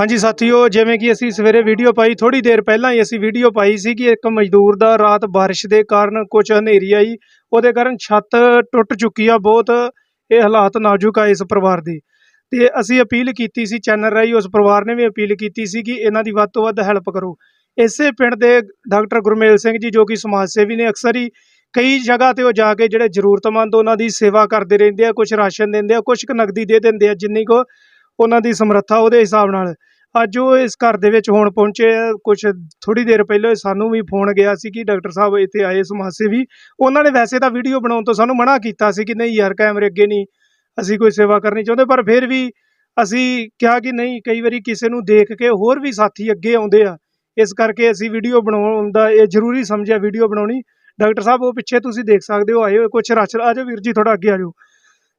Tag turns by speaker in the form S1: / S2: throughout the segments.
S1: ਹਾਂਜੀ ਸਾਥੀਓ, ਜਿਵੇਂ ਕਿ ਅਸੀਂ ਸਵੇਰੇ ਵੀਡੀਓ ਪਾਈ ਥੋੜੀ ਦੇਰ ਪਹਿਲਾਂ ਹੀ ਅਸੀਂ ਵੀਡੀਓ ਪਾਈ ਸੀ ਕਿ ਇੱਕ ਮਜ਼ਦੂਰ ਦਾ ਰਾਤ ਬਾਰਿਸ਼ ਦੇ ਕਾਰਨ ਕੁਝ ਹਨੇਰੀ ਆਈ। ਉਹਦੇ ਕਾਰਨ ਛੱਤ ਟੁੱਟ ਚੁੱਕੀ ਆ ਬਹੁਤ। ਇਹ ਹਾਲਾਤ ਨਾਜ਼ੁਕ ਆ ਇਸ ਪਰਿਵਾਰ ਦੀ। ਤੇ ਅਸੀਂ ਅਪੀਲ ਕੀਤੀ ਸੀ ਚੈਨਲ ਰਾਹੀਂ, ਉਸ ਪਰਿਵਾਰ ਨੇ ਵੀ ਅਪੀਲ ਕੀਤੀ ਸੀ ਕਿ ਇਹਨਾਂ ਦੀ ਵੱਧ ਤੋਂ ਵੱਧ ਹੈਲਪ ਕਰੋ। ਇਸੇ ਪਿੰਡ ਦੇ ਡਾਕਟਰ ਗੁਰਮੇਲ ਸਿੰਘ ਜੀ, ਜੋ ਕਿ ਸਮਾਜ ਸੇਵੀ ਨੇ, ਅਕਸਰ ਹੀ ਕਈ ਜਗ੍ਹਾ ਤੇ ਉਹ ਜਾ ਕੇ ਜਿਹੜੇ ਜ਼ਰੂਰਤਮੰਦ ਉਹਨਾਂ ਦੀ ਸੇਵਾ ਕਰਦੇ ਰਹਿੰਦੇ ਆ ਕੁਝ ਰਾਸ਼ਨ ਦਿੰਦੇ ਆ ਕੁਝ ਕੁ ਨਗਦੀ ਦੇ ਦਿੰਦੇ ਆ, ਜਿੰਨੀ ਕੋ ਉਹਨਾਂ ਦੀ ਸਮਰੱਥਾ ਉਹਦੇ ਹਿਸਾਬ ਨਾਲ। ਅੱਜ ਉਹ ਇਸ ਘਰ ਦੇ ਵਿੱਚ ਹੁਣ ਪਹੁੰਚੇ ਆ ਕੁਝ ਥੋੜੀ ਦੇਰ ਪਹਿਲਾਂ ਸਾਨੂੰ ਵੀ ਫੋਨ ਗਿਆ ਸੀ ਕਿ ਡਾਕਟਰ ਸਾਹਿਬ ਇੱਥੇ ਆਏ ਸਮਾਜ ਸੇਵੀ ਉਹਨਾਂ ਨੇ ਵੈਸੇ ਤਾਂ ਵੀਡੀਓ ਬਣਾਉਣ ਤੋਂ ਸਾਨੂੰ ਮਨਾ ਕੀਤਾ ਸੀ ਕਿ ਨਹੀਂ ਯਾਰ ਕੈਮਰੇ ਅੱਗੇ ਨਹੀਂ, ਅਸੀਂ ਕੋਈ ਸੇਵਾ ਕਰਨੀ ਚਾਹੁੰਦੇ, ਪਰ ਫਿਰ ਵੀ ਅਸੀਂ ਕਿਹਾ ਕਿ ਨਹੀਂ, ਕਈ ਵਾਰੀ ਕਿਸੇ ਨੂੰ ਦੇਖ ਕੇ ਹੋਰ ਵੀ ਸਾਥੀ ਅੱਗੇ ਆਉਂਦੇ ਆ। ਇਸ ਕਰਕੇ ਅਸੀਂ ਵੀਡੀਓ ਬਣਾਉਣ ਦਾ ਇਹ ਜ਼ਰੂਰੀ ਸਮਝਿਆ, ਵੀਡੀਓ ਬਣਾਉਣੀ। ਡਾਕਟਰ ਸਾਹਿਬ, ਉਹ ਪਿੱਛੇ ਤੁਸੀਂ ਦੇਖ ਸਕਦੇ ਹੋ, ਆਏ ਹੋਏ ਕੁਝ ਰਾਸ਼ਨ ਆ ਜਾਓ ਵੀਰ ਜੀ ਥੋੜਾ ਅੱਗੇ ਆ ਜਾਓ।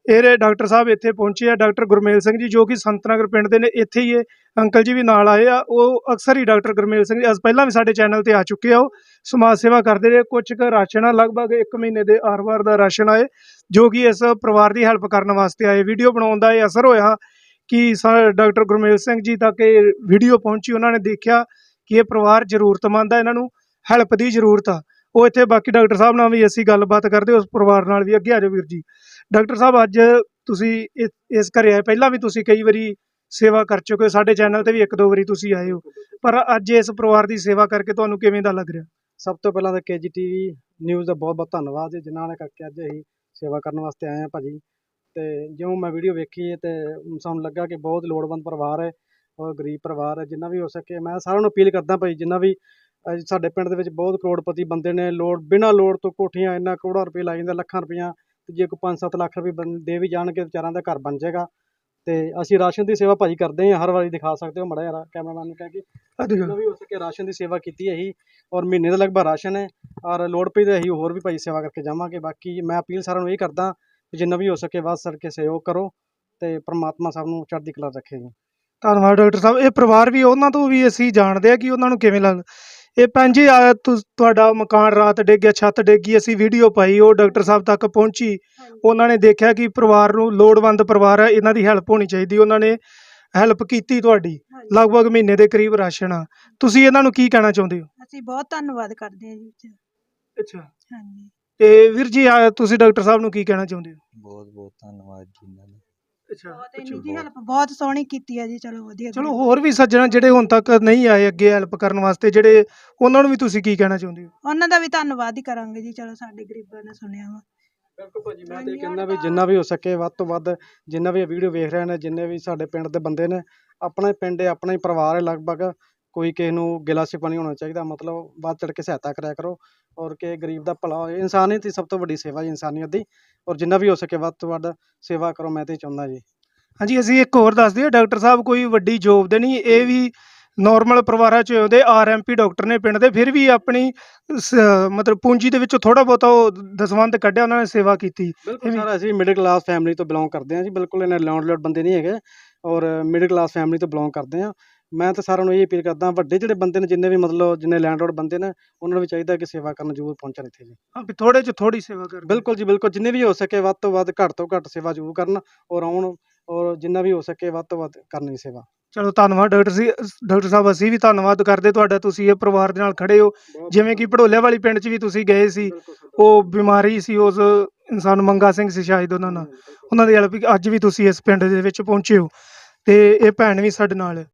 S1: ਇਹ ਰਹੇ ਡਾਕਟਰ ਸਾਹਿਬ ਇੱਥੇ ਪਹੁੰਚੇ ਆ, ਡਾਕਟਰ ਗੁਰਮੇਲ ਸਿੰਘ ਜੀ, ਜੋ ਕਿ ਸੰਤਨਗਰ ਪਿੰਡ ਦੇ ਨੇ, ਇੱਥੇ ਹੀ ਇਹ ਅੰਕਲ ਜੀ ਵੀ ਨਾਲ ਆਏ ਆ, ਉਹ ਅਕਸਰ ਹੀ ਡਾਕਟਰ ਗੁਰਮੇਲ ਸਿੰਘ ਜੀ ਅੱਜ ਪਹਿਲਾਂ ਵੀ ਸਾਡੇ ਚੈਨਲ ਤੇ ਆ ਚੁੱਕੇ ਆ ਉਹ, ਸਮਾਜ ਸੇਵਾ ਕਰਦੇ ਰਹੇ ਕੁਝ ਕੁ ਰਾਸ਼ਨ ਆ, ਲਗਭਗ 1 ਮਹੀਨੇ ਦੇ ਆਰ-ਵਾਰ ਦਾ ਰਾਸ਼ਨ ਆਏ, ਜੋ ਕਿ ਇਸ ਪਰਿਵਾਰ ਦੀ ਹੈਲਪ ਕਰਨ ਵਾਸਤੇ ਆਏ, ਵੀਡੀਓ ਬਣਾਉਣ ਦਾ ਇਹ ਅਸਰ ਹੋਇਆ ਕਿ ਸਾ- ਡਾਕਟਰ ਗੁਰਮੇਲ ਸਿੰਘ ਜੀ ਤੱਕ ਇਹ ਵੀਡੀਓ ਪਹੁੰਚੀ, ਉਹਨਾਂ ਨੇ ਦੇਖਿਆ ਕਿ ਇਹ ਪਰਿਵਾਰ ਜ਼ਰੂਰਤਮੰਦ ਆ, ਇਹਨਾਂ ਨੂੰ ਹੈਲਪ ਦੀ ਜ਼ਰੂਰਤ ਆ। ਉਹ ਇੱਥੇ ਬਾਕੀ ਡਾਕਟਰ ਸਾਹਿਬ ਨਾਲ ਵੀ ਅਸੀਂ ਗੱਲਬਾਤ ਕਰਦੇ, ਉਸ ਪਰਿਵਾਰ ਨਾਲ ਵੀ, ਅੱਗੇ ਆ ਜਾਓ ਵੀਰ ਜੀ। ਡਾਕਟਰ ਸਾਹਿਬ, ਅੱਜ ਤੁਸੀਂ ਇ- ਇਸ ਘਰੇ ਆਏ, ਪਹਿਲਾਂ ਵੀ ਤੁਸੀਂ ਕਈ ਵਾਰੀ ਸੇਵਾ ਕਰ ਚੁੱਕੇ ਹੋ, ਸਾਡੇ ਚੈਨਲ ਤੇ ਵੀ ਇੱਕ ਦੋ ਵਾਰੀ ਤੁਸੀਂ ਆਏ ਹੋ। ਪਰ ਅੱਜ ਇਸ ਪਰਿਵਾਰ ਦੀ ਸੇਵਾ ਕਰਕੇ ਤੁਹਾਨੂੰ ਕਿਵੇਂ ਦਾ ਲੱਗ ਰਿਹਾ?
S2: ਸਭ ਤੋਂ ਪਹਿਲਾਂ ਤਾਂ ਕੇਜੀਟੀਵੀ ਨਿਊਜ਼ ਦਾ ਬਹੁਤ ਬਹੁਤ ਧੰਨਵਾਦ ਜੀ ਜਿਨ੍ਹਾਂ ਨੇ ਕਰਕੇ ਅੱਜ ਅਸੀਂ ਸੇਵਾ ਕਰਨ ਵਾਸਤੇ ਆਏ ਹਾਂ ਭਾਜੀ। ਤੇ ਜਿਉਂ ਮੈਂ ਵੀਡੀਓ ਵੇਖੀ ਹੈ ਤੇ ਸਾਨੂੰ ਲੱਗਾ ਕਿ ਬਹੁਤ ਲੋੜਵੰਦ ਪਰਿਵਾਰ ਹੈ ਔਰ ਗਰੀਬ ਪਰਿਵਾਰ ਹੈ, ਜਿੰਨਾ ਵੀ ਹੋ ਸਕੇ। ਮੈਂ ਸਾਰਿਆਂ ਨੂੰ ਅਪੀਲ ਕਰਦਾ ਭਾਈ, ਜਿੰਨਾ ਵੀ ਅੱਜ ਸਾਡੇ ਪਿੰਡ ਦੇ ਵਿੱਚ ਬਹੁਤ ਕਰੋੜਪਤੀ ਬੰਦੇ ਨੇ ਲੋੜ ਬਿਨਾਂ ਲੋੜ ਤੋਂ ਕੋਠੀਆਂ ਇੰਨਾ ਕਰੋੜਾਂ ਰੁਪਏ ਲਾਈ ਜਾਂਦੇ ਲੱਖਾਂ ਰੁਪਈਆ ਤੇ ਜੇ ਕੋਈ 5-7 ਲੱਖ ਰੁਪਏ ਬੰ- ਦੇ ਵੀ ਜਾਣਗੇ ਵਿਚਾਰਾਂ ਦਾ ਘਰ ਬਣ ਜਾਏਗਾ। ਤੇ ਅਸੀਂ ਰਾਸ਼ਨ ਦੀ ਸੇਵਾ ਭਾਜੀ ਕਰਦੇ ਹਾਂ ਹਰ ਵਾਰੀ ਦਿਖਾ ਸਕਦੇ ਹੋ ਮੜਾ ਯਾਰ ਕੈਮਰਾਮੈਨ ਨੂੰ ਕਹਿ ਕੇ। ਜਿੰਨਾ ਵੀ ਹੋ ਸਕੇ ਰਾਸ਼ਨ ਦੀ ਸੇਵਾ ਕੀਤੀ ਹੈ ਹੀ ਔਰ ਮਹੀਨੇ ਦਾ ਲਗਭਗ ਰਾਸ਼ਨ ਹੈ ਔਰ ਲੋੜ ਪਈ ਤਾਂ ਅਸੀਂ ਹੋਰ ਵੀ ਭਾਈ ਸੇਵਾ ਕਰਕੇ ਜਾਵਾਂਗੇ। ਬਾਕੀ ਮੈਂ ਅਪੀਲ ਸਾਰਿਆਂ ਨੂੰ ਇਹ ਕਰਦਾ ਕਿ ਜਿੰਨਾ ਵੀ ਹੋ ਸਕੇ ਵੱਧ ਸੜ ਕੇ ਸਹਿਯੋਗ ਕਰੋ ਤੇ ਪ੍ਰਮਾਤਮਾ ਸਭ ਨੂੰ ਚੜ੍ਹਦੀ ਕਲਾ ਰੱਖੇ ਜੀ।
S1: ਧੰਨਵਾਦ ਡਾਕਟਰ ਸਾਹਿਬ। ਇਹ ਪਰਿਵਾਰ ਵੀ ਉਹਨਾਂ ਤੋਂ ਵੀ ਅਸੀਂ ਜਾਣਦੇ ਆ ਕਿ ਉਹਨਾਂ ਨੂੰ ਕਿਵੇਂ ਲੱਗ ਇਹ ਭੈਣ ਜੀ ਆ ਤੁ- ਤੁਹਾਡਾ ਮਕਾਨ ਰਾਤ ਡਿੱਗ ਗਿਆ ਛੱਤ ਡਿੱਗ ਗਈ ਅਸੀਂ ਵੀਡੀਓ ਪਾਈ ਉਹ ਡਾਕਟਰ ਸਾਹਿਬ ਤੱਕ ਪਹੁੰਚੀ। ਉਹਨਾਂ ਨੇ ਦੇਖਿਆ ਕਿ ਪਰਿਵਾਰ ਨੂੰ ਲੋੜਵੰਦ ਪਰਿਵਾਰ ਹੈ ਇਹਨਾਂ ਦੀ ਹੈਲਪ ਹੋਣੀ ਚਾਹੀਦੀ ਉਹਨਾਂ ਨੇ ਹੈਲਪ ਕੀਤੀ ਤੁਹਾਡੀ ਲਗਭਗ ਮਹੀਨੇ ਦੇ ਕਰੀਬ ਰਾਸ਼ਨ ਆ। ਤੁਸੀਂ ਇਹਨਾਂ ਨੂੰ ਕੀ ਕਹਿਣਾ ਚਾਹੁੰਦੇ ਹੋ?
S3: ਅਸੀਂ ਬਹੁਤ ਧੰਨਵਾਦ ਕਰਦੇ ਹਾਂ ਜੀ ਜੀ।
S1: ਅੱਛਾ।
S3: ਹਾਂਜੀ।
S1: ਤੇ ਵੀਰ ਜੀ ਆ ਤੁਸੀਂ ਡਾਕਟਰ ਸਾਹਿਬ ਨੂੰ ਕੀ ਕਹਿਣਾ ਚਾਹੁੰਦੇ ਹੋ?
S4: ਬਹੁਤ ਬਹੁਤ ਧੰਨਵਾਦ ਜੀ ਇਹਨਾਂ ਦਾ।
S1: ਅੱਛਾ
S3: ਬਹੁਤ ਇੰਨੀ ਜੀ ਹੈਲਪ ਬਹੁਤ ਸੋਹਣੀ ਕੀਤੀ ਹੈ ਜੀ ਚਲੋ ਵਧੀਆ
S1: ਚਲੋ ਹੋਰ ਵੀ ਸੱਜਣਾ ਜਿਹੜੇ ਹੁਣ ਤੱਕ ਨਹੀਂ ਆਏ ਅੱਗੇ ਹੈਲਪ ਕਰਨ ਵਾਸਤੇ ਜਿਹੜੇ ਉਹਨਾਂ ਨੂੰ ਵੀ ਤੁਸੀਂ ਕੀ ਕਹਿਣਾ ਚਾਹੁੰਦੇ ਹੋ?
S3: ਉਹਨਾਂ ਦਾ ਵੀ ਧੰਨਵਾਦ ਹੀ ਕਰਾਂਗੇ ਜੀ ਚਲੋ ਸਾਡੇ ਗਰੀਬਾਂ ਨੇ ਸੁਣਿਆ ਵਾ।
S2: ਬਿਲਕੁਲ ਭਾਜੀ ਮੈਂ ਤੇ ਕਹਿੰਦਾ ਵੀ ਜਿੰਨਾ ਵੀ ਹੋ ਸਕੇ ਵੱਧ ਤੋਂ ਵੱਧ ਜਿੰਨਾ ਵੀ ਵੀਡੀਓ ਵੇਖ ਰਹੇ ਨੇ ਜਿੰਨੇ ਵੀ ਸਾਡੇ ਪਿੰਡ ਦੇ ਬੰਦੇ ਨੇ ਆਪਣਾ ਪਿੰਡ ਹੈ ਆਪਣਾ ਹੀ ਪਰਿਵਾਰ ਹੈ ਲਗਭਗ। ਕੋਈ ਕਿਸੇ ਨੂੰ ਗਿਲਾ ਸਿਪਾ ਨਹੀਂ ਹੋਣਾ ਚਾਹੀਦਾ ਮਤਲਬ ਵੱਧ ਚੜ ਕੇ ਸਹਾਇਤਾ ਕਰਿਆ ਕਰੋ ਔਰ ਕਿ ਗਰੀਬ ਦਾ ਭਲਾ ਹੋਏ। ਇਨਸਾਨੀਅਤ ਹੀ ਸਭ ਤੋਂ ਵੱਡੀ ਸੇਵਾ ਜੀ ਇਨਸਾਨੀਅਤ ਦੀ ਔਰ ਜਿੰਨਾ ਵੀ ਹੋ ਸਕੇ ਵੱਧ ਤੋਂ ਵੱਧ ਸੇਵਾ ਕਰੋ ਮੈਂ ਤੇ ਚਾਹੁੰਦਾ ਜੀ।
S1: ਹਾਂਜੀ ਅਸੀਂ ਇੱਕ ਹੋਰ ਦੱਸ ਦਈਏ ਡਾਕਟਰ ਸਾਹਿਬ ਕੋਈ ਵੱਡੀ ਜੋਬ ਦੇ ਨਹੀਂ ਇਹ ਵੀ ਨਾਰਮਲ ਪਰਿਵਾਰਾਂ ਚ ਆਉਂਦੇ ਆਰਐਮਪੀ ਡਾਕਟਰ ਨੇ ਪਿੰਡ ਦੇ ਫਿਰ ਵੀ ਆਪਣੀ ਮਤਲਬ ਪੂੰਜੀ ਦੇ ਵਿੱਚੋਂ ਥੋੜਾ ਬਹੁਤਾ ਉਹ ਦਸਵੰਧ ਕੱਢਿਆ ਉਹਨਾਂ ਨੇ ਸੇਵਾ ਕੀਤੀ।
S2: ਬਿਲਕੁਲ ਸਰ ਅਸੀਂ ਮਿਡਲ ਕਲਾਸ ਫੈਮਿਲੀ ਤੋਂ ਬਿਲੋਂਗ ਕਰਦੇ ਹਾਂ ਜੀ ਬਿਲਕੁਲ ਇਹਨਾਂ ਲੈਂਡਲੋਡ ਬੰਦੇ ਨਹੀਂ ਹੈਗੇ। ਔਰ ਮਿਡਲ ਕਲਾਸ ਫੈਮਿਲੀ ਤੋਂ ਬਿਲੋਂਗ ਕਰਦੇ ਹਾਂ। ਮੈਂ ਤਾਂ ਸਾਰਿਆਂ ਨੂੰ ਇਹ ਅਪੀਲ ਕਰਦਾ ਵੱਡੇ ਜਿਹੜੇ ਬੰਦੇ ਨੇ ਜਿੰਨੇ ਵੀ ਮਤਲਬ ਜਿੰਨੇ ਲੈਂਡਲੋਡ ਬੰਦੇ ਨੇ ਉਹਨਾਂ ਨੂੰ ਵੀ ਚਾਹੀਦਾ ਕਿ ਸੇਵਾ ਕਰਨ ਜ਼ਰੂਰ ਪਹੁੰਚਣ ਇੱਥੇ ਜੀ।
S1: ਹਾਂ ਵੀ ਥੋੜੇ ਚ ਥੋੜੀ ਸੇਵਾ ਕਰ
S2: ਬਿਲਕੁਲ ਜੀ ਬਿਲਕੁਲ। ਜਿੰਨੇ ਵੀ ਹੋ ਸਕੇ ਵੱਧ ਤੋਂ ਵੱਧ ਘੱਟ ਤੋਂ ਘੱਟ ਸੇਵਾ ਜ਼ਰੂਰ ਕਰਨ ਔਰ ਆਉਣ ਔਰ ਜਿੰਨਾ ਵੀ ਹੋ ਸਕੇ ਵੱਧ ਤੋਂ ਵੱਧ ਕਰਨ ਸੇਵਾ।
S1: ਚਲੋ ਧੰਨਵਾਦ ਡਾਕਟਰ ਸੀ ਡਾਕਟਰ ਸਾਹਿਬ ਅਸੀਂ ਵੀ ਧੰਨਵਾਦ ਕਰਦੇ ਤੁਹਾਡਾ ਤੁਸੀਂ ਇਹ ਪਰਿਵਾਰ ਦੇ ਨਾਲ ਖੜੇ ਹੋ। ਜਿਵੇਂ ਕਿ ਭੜੋਲਿਆਂ ਵਾਲੀ ਪਿੰਡ ਚ ਵੀ ਤੁਸੀਂ ਗਏ ਸੀ। ਉਹ ਬਿਮਾਰੀ ਸੀ ਉਸ ਇਨਸਾਨ ਮੰਗਾ ਸਿੰਘ ਸੀ ਸ਼ਾਇਦ ਉਹਨਾਂ ਨਾਲ। ਉਹਨਾਂ ਦੀ ਹੈਲਪ ਅੱਜ ਵੀ ਤੁਸੀਂ ਇਸ ਪਿੰਡ ਦੇ ਵਿੱਚ ਪਹੁੰਚੇ ਹੋ ਤੇ ਇਹ ਭੈਣ ਵੀ ਸਾਡੇ ਨਾਲ ਹੈ।